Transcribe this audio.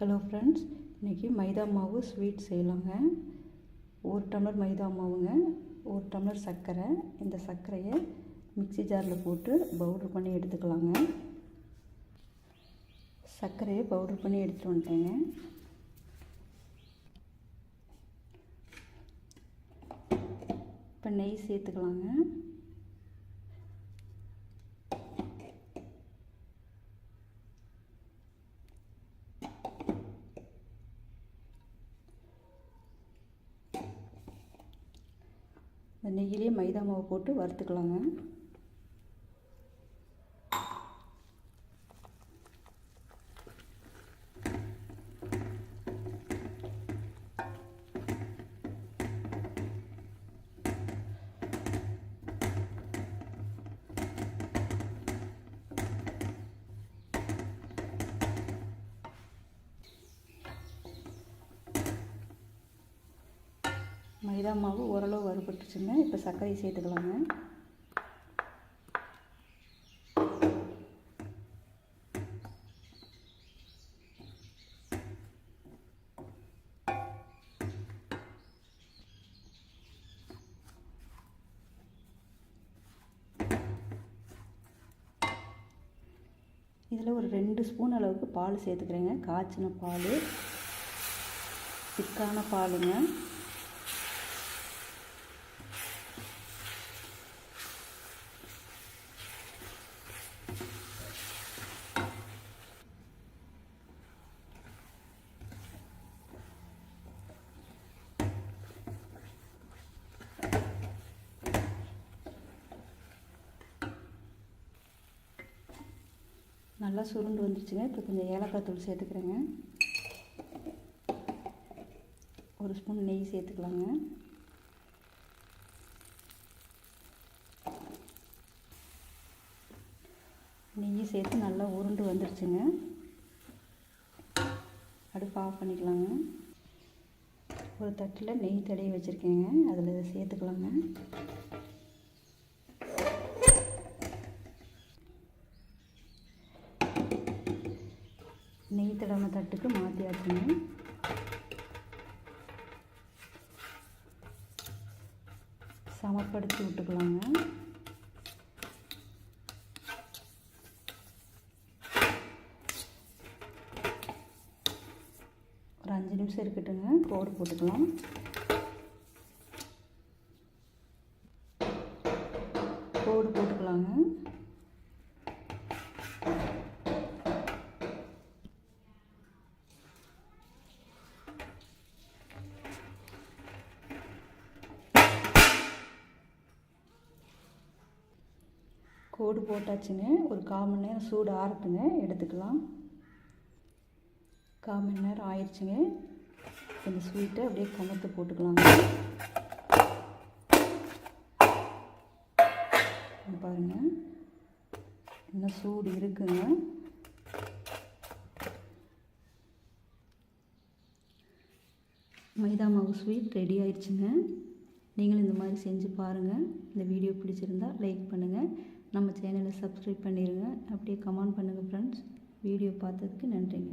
Hello friends இன்றைக்கி மைதா மாவு sweet செய்யலாங்க. ஒரு டம்ளர் மைதா மாவுங்க ஒரு டம்ளர் சர்க்கரை. இந்த சர்க்கரையை மிக்ஸி ஜாரில் போட்டு பவுட்ரு பண்ணி எடுத்துக்கலாங்க. சர்க்கரையை பவுட்ரு பண்ணி எடுத்துகிட்டு வந்துட்டேங்க. இப்போ நெய் சேர்த்துக்கலாங்க. இந்த நெய்யிலே மைதா மாவு போட்டு வறுத்துக்கலாங்க. மைதா மாவு ஓரளவு வறுபட்டுச்சுங்க. இப்போ சர்க்கரையை சேர்த்துக்கலாங்க. இதில் ஒரு ரெண்டு ஸ்பூன் அளவுக்கு பால் சேர்த்துக்கிறேங்க. காய்ச்சின பால் திக்கான பாலுங்க. நல்லா சுருண்டு வந்துருச்சுங்க. இப்போ கொஞ்சம் ஏலக்காய் தூள் சேர்த்துக்கிறேங்க. ஒரு ஸ்பூன் நெய் சேர்த்துக்கலாங்க. நெய் சேர்த்து நல்லா உருண்டு வந்துருச்சுங்க. அடுப்பு ஆஃப் பண்ணிக்கலாங்க. ஒரு தட்டில் நெய் தடவி வச்சுருக்கேங்க. அதில் இதை சேர்த்துக்கலாங்க. நெய் தடவை தட்டுக்கு மாற்றியாச்சுங்க சமப்படுத்தி விட்டுக்கலாங்க. ஒரு அஞ்சு நிமிஷம் இருக்கட்டுங்க கோடு போட்டுக்கலாம். கோடு போட்டுக்கலாங்க. கோடு போட்டாச்சுங்க. ஒரு கால் மணி நேரம் சூடு ஆறட்டுங்க. எடுத்துக்கலாம். கால் மணி நேரம் ஆயிடுச்சுங்க இந்த ஸ்வீட்டை அப்படியே கமத்து போட்டுக்கலாங்க. பாருங்கள் இன்னும் சூடு இருக்குங்க. மைதா மாவு ஸ்வீட் ரெடி ஆயிடுச்சுங்க நீங்களும் இந்த மாதிரி செஞ்சு பாருங்கள் இந்த வீடியோ பிடிச்சிருந்தா லைக் பண்ணுங்கள் நம்ம சேனலை சப்ஸ்கிரைப் பண்ணிடுங்க அப்படியே கமெண்ட் பண்ணுங்கள் ஃப்ரெண்ட்ஸ் வீடியோ பார்த்ததுக்கு நன்றிங்க.